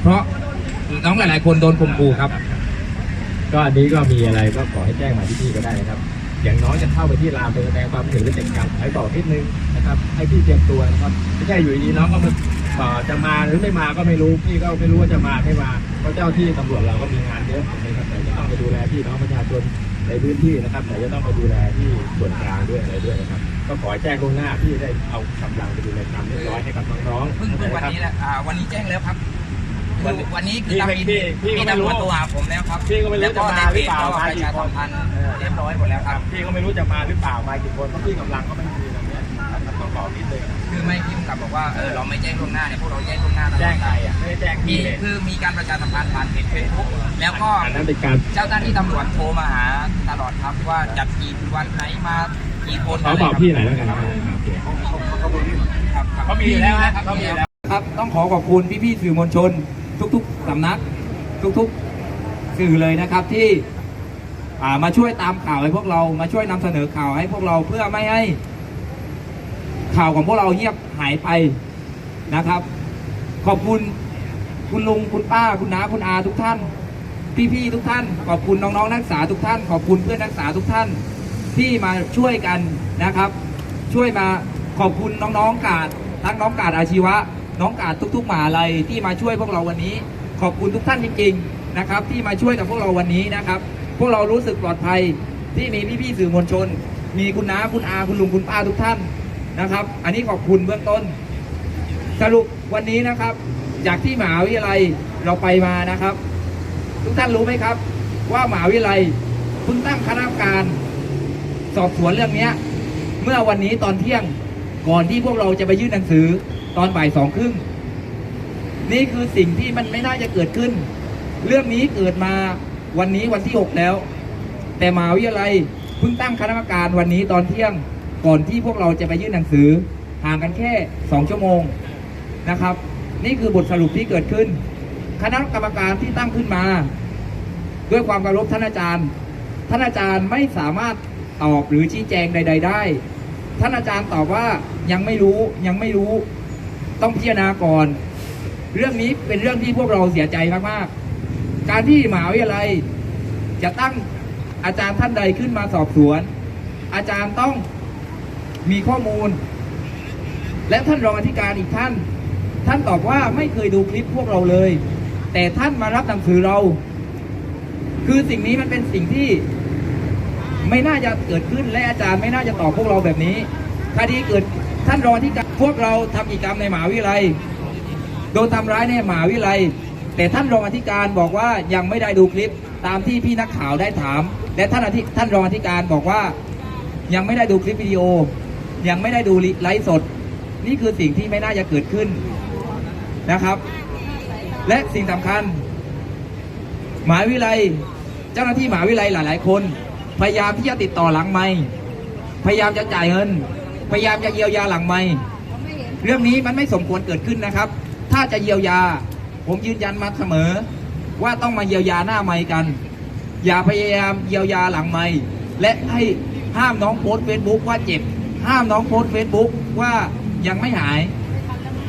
เพราะน้องหลาย ๆ คนโดนข่มขู่ครับ ก็อันนี้ก็มีอะไรก็ขอให้แจ้งมาที่พี่ก็ได้นะครับ อย่างน้อยจะเข้าไปที่รามไปแสดงความเห็นหรือเป็นการขายบอกนิดนึงนะครับ ให้พี่เตรียมตัวนะครับไม่ใช่อยู่ดีน้องก็มาเอ่อจะมาหรือไม่มาก็ไม่รู้พี่ก็ไม่รู้ว่าจะมาไม่มาเพราะเจ้าที่ตำรวจเราก็มีงานเยอะนะครับแต่จะต้องไปดูแลพี่น้องประชาชนในพื้นที่นะครับแต่จะต้องไปดูแลที่ส่วนกลางด้วยอะไรด้วยนะครับ ก็ขอให้แจ้งล่วงหน้าพี่ได้เอากำลังไปดูแลความเรียบร้อยให้กับน้องๆเพิ่งเพิ่งวันนี้แหละอ่าวันนี้แจ้งแล้วครับ วัคืนอนี้วันนี้คือพี่ตามไม่บินพี่พี่ก็มีไม่รู้ตำรวจตัวหาผมแล้วครับพี่ก็ไม่รู้แล้วก็จะในมาหเพรือจเปล่า ก็มาประกี่ชาคสันมพันธ์เออเรียบร้อยหมดแล้วครับ พี่ก็ไม่รู้จะมาหรือเปล่ามากี่คนเพราะพี่กำลังก็ไม่มีตรงเนี้ยนะครับต้องบอกนิดนึงคือไม่พิมพ์กลับบอกว่าเออเราไม่แจ้งล่วงหน้าเนี่ยพวกเราแจ้งล่วงหน้าตลอดแจ้งใครอะไม่ได้แจ้งมีพี่เลยคือมีการประชาสัมพันธ์ผ่านเพจเฟซบุ๊กแล้วก็ อันนั้นเป็นการ เจ้าหน้าที่ตำรวจโทรมาหาตลอดครับว่าจัดกี่วันไหนมากี่คนเขาบอกพี่หน่อยแล้วกันครับครับครับเขามีอยู่แล้วนะเขามีอยู่แล้ว ครับต้องขอขอบคุณพี่ๆสื่อมวลชนทุกๆ สำนักทุกๆสื่อเลยนะครับที่มาช่วยตามข่าวให้พวกเรามาช่วยนำเสนอข่าวให้พวกเราเพื่อไม่ให้ข่าวของพวกเราเงียบหายไปนะครับ ขอบคุณคุณลุงคุณป้าคุณน้าคุณอาทุกท่าน พี่ๆทุกท่าน ขอบคุณน้องๆนักศึกษาทุกท่าน ขอบคุณเพื่อนนักศึกษาทุกท่านที่มาช่วยกันนะครับ ช่วยมาขอบคุณน้องๆกาดทั้งน้องกาดอาชีวะ น้องกาดทุก ๆหมหาลัยที่มาช่วยพวกเราวันนี้ ขอบคุณทุกท่านจริงๆนะครับที่มาช่วยกับพวกเราวันนี้นะครับ พวกเรารู้สึกปลอดภัยที่มีพี่ๆสื่อมวลชน มีคุณน้าคุณอาคุณลุงคุณป้าทุกท่านนะครับ อันนี้ขอบคุณเบื้องต้น สรุปวันนี้นะครับ จากที่มหาวิทยาลัยเราไปมานะครับ ทุกท่านรู้ไหมครับ ว่ามหาวิทยาลัยเพิ่งตั้งคณะกรรมการ สอบสวนเรื่องเนี้ยเมื่อวันนี้ตอนเที่ยงก่อนที่พวกเราจะไปยื่นหนังสือตอนบ่ายสองครึ่ง นี่คือสิ่งที่มันไม่น่าจะเกิดขึ้น เรื่องนี้เกิดมาวันนี้วันที่หกแล้ว แต่มหาวิทยาลัยเพิ่งตั้งคณะกรรมการวันนี้ตอนเที่ยงก่อนที่พวกเราจะไปยื่นหนังสือห่างกันแค่สองชั่วโมงนะครับ นี่คือบทสรุปที่เกิดขึ้น คณะกรรมการที่ตั้งขึ้นมา ด้วยความเคารพท่านอาจารย์ ท่านอาจารย์ไม่สามารถตอบหรือชี้แจงใด ๆ ได้ ท่านอาจารย์ตอบว่ายังไม่รู้ยังไม่รู้ ต้องพิจารณาก่อน เรื่องนี้เป็นเรื่องที่พวกเราเสียใจมากๆ การที่มหาวิทยาลัยจะตั้งอาจารย์ท่านใดขึ้นมาสอบสวน อาจารย์ต้องมีข้อมูล และท่านรองอธิการอีกท่าน ท่านตอบว่าไม่เคยดูคลิปพวกเราเลย แต่ท่านมารับหนังสือเรา คือสิ่งนี้มันเป็นสิ่งที่ไม่น่าจะเกิดขึ้นและอาจารย์ไม่น่าจะตอบพวกเราแบบนี้ คดีเกิดท่านรองที่การพวกเราทำกิจกรรมในมหาวิทยาลัย โดนทำร้ายในมหาวิทยาลัย แต่ท่านรองอธิการบอกว่ายังไม่ได้ดูคลิปตามที่พี่นักข่าวได้ถาม และท่านอธิท่านรองอธิการบอกว่ายังไม่ได้ดูคลิปวิดีโอ ยังไม่ได้ดูไลฟ์สด นี่คือสิ่งที่ไม่น่าจะเกิดขึ้นนะครับ และสิ่งสำคัญมหาวิทยาลัยเจ้าหน้าที่มหาวิทยาลัยหลาย ๆ คน พยายามที่จะติดต่อหลังไม่พยายามจะจ่ายเงิน พยายามจะเยียวยาหลังไม่เรื่องนี้มันไม่สมควรเกิดขึ้นนะครับ ถ้าจะเยียวยา ผมยืนยันมาเสมอ ว่าต้องมาเยียวยาหน้าไม้กัน อย่าพยายามเยียวยาหลังไม้และให้ห้ามน้องโพสเฟซบุ๊กว่าเจ็บ ห้ามน้องโพสเฟซบุ๊กว่ายังไม่หาย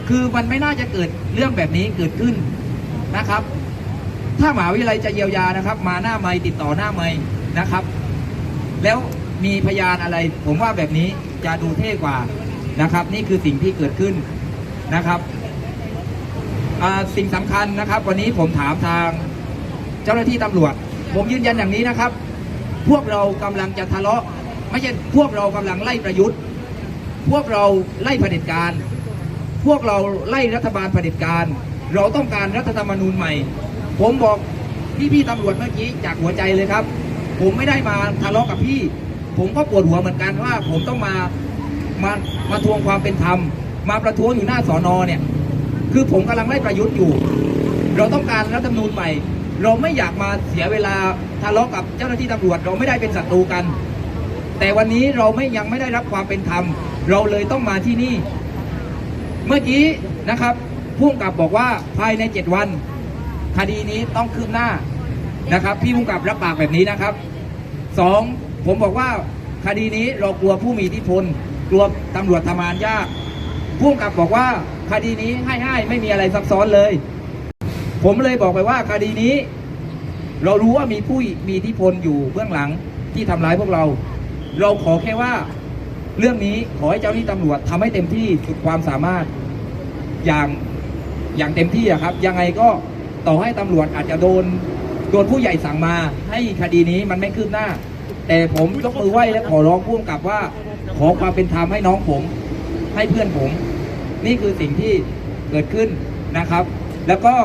คือมันไม่น่าจะเกิดเรื่องแบบนี้เกิดขึ้นนะครับ ถ้ามหาวิทยาลัยจะเยียวยานะครับ มาหน้าไม้ติดต่อหน้าไม้นะครับ แล้วมีพยานอะไร ผมว่าแบบนี้จะดูเท่กว่านะครับ นี่คือสิ่งที่เกิดขึ้นนะครับ สิ่งสำคัญนะครับ วันนี้ผมถามทางเจ้าหน้าที่ตำรวจ ผมยืนยันอย่างนี้นะครับ พวกเรากำลังจะทะเลาะ ไม่ใช่พวกเรากำลังไล่ประยุทธ์ พวกเราไล่เผด็จการ พวกเราไล่รัฐบาลเผด็จการ เราต้องการรัฐธรรมนูญใหม่ ผมบอกพี่ๆตำรวจเมื่อกี้จากหัวใจเลยครับ ผมไม่ได้มาทะเลาะกับพี่ ผมก็ปวดหัวเหมือนกันว่า ผมต้องมามามาทวงความเป็นธรรม มาประท้วงอยู่หน้าสอนอเนี่ย คือผมกำลังไล่ประยุทธ์อยู่ เราต้องการรัฐธรรมนูญใหม่ เราไม่อยากมาเสียเวลาทะเลาะกับเจ้าหน้าที่ตำรวจ เราไม่ได้เป็นศัตรูกัน แต่วันนี้เราไม่ยังไม่ได้รับความเป็นธรรม เราเลยต้องมาที่นี่ เมื่อกี้นะครับผู้กำกับบอกว่าภายในเจ็ดวัน คดีนี้ต้องคืบหน้านะครับ พี่ผู้กำกับรับปากแบบนี้นะครับสองผมบอกว่าคดีนี้เรากลัวผู้มีอิทธิพล กลัวตำรวจทำงานยาก ผู้กำกับบอกว่าคดีนี้ให้ให้ไม่มีอะไรซับซ้อนเลย ผมเลยบอกไปว่าคดีนี้ เรารู้ว่ามีผู้มีอิทธิพลอยู่เบื้องหลังที่ทำร้ายพวกเรา เราขอแค่ว่า เรื่องนี้ขอให้เจ้าหน้าที่ตำรวจทำให้เต็มที่สุดความสามารถอย่างอย่างเต็มที่อะครับ ยังไงก็ต่อให้ตำรวจอาจจะโดนโดนผู้ใหญ่สั่งมา ให้คดีนี้มันไม่คืบหน้า แต่ผมยกมือไหว้และขอร้องผู้กำกับว่า ขอความเป็นธรรมให้น้องผม ให้เพื่อนผม นี่คือสิ่งที่เกิดขึ้นนะครับ แล้วก็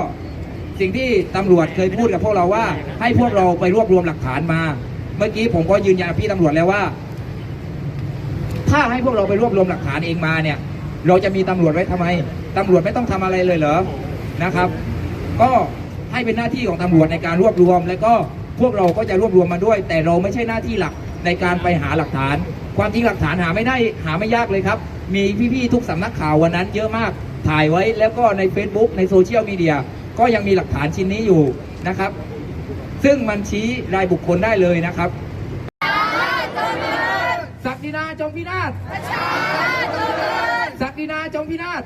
สิ่งที่ตำรวจเคยพูดกับพวกเราว่า ให้พวกเราไปรวบรวมหลักฐานมา เมื่อกี้ผมก็ยืนยันพี่ตำรวจแล้วว่า ถ้าให้พวกเราไปรวบรวมหลักฐานเองมาเนี่ย เราจะมีตำรวจไว้ทำไมตำรวจไม่ต้องทำอะไรเลยเหรอนะครับ ก็ให้เป็นหน้าที่ของตำรวจในการรวบรวม แล้วก็พวกเราก็จะรวบรวมมาด้วย แต่เราไม่ใช่หน้าที่หลักในการไปหาหลักฐาน ความจริงหลักฐานหาไม่ได้หาไม่ยากเลยครับ มีพี่ๆทุกสำนักข่าววันนั้นเยอะมากถ่ายไว้แล้วก็ใน Facebook ในโซเชียลมีเดียก็ยังมีหลักฐานชิ้นนี้อยู่นะครับ ซึ่งมันชี้รายบุคคลได้เลยนะครับศักดินาจงพินาศศักดินาจงพินาศ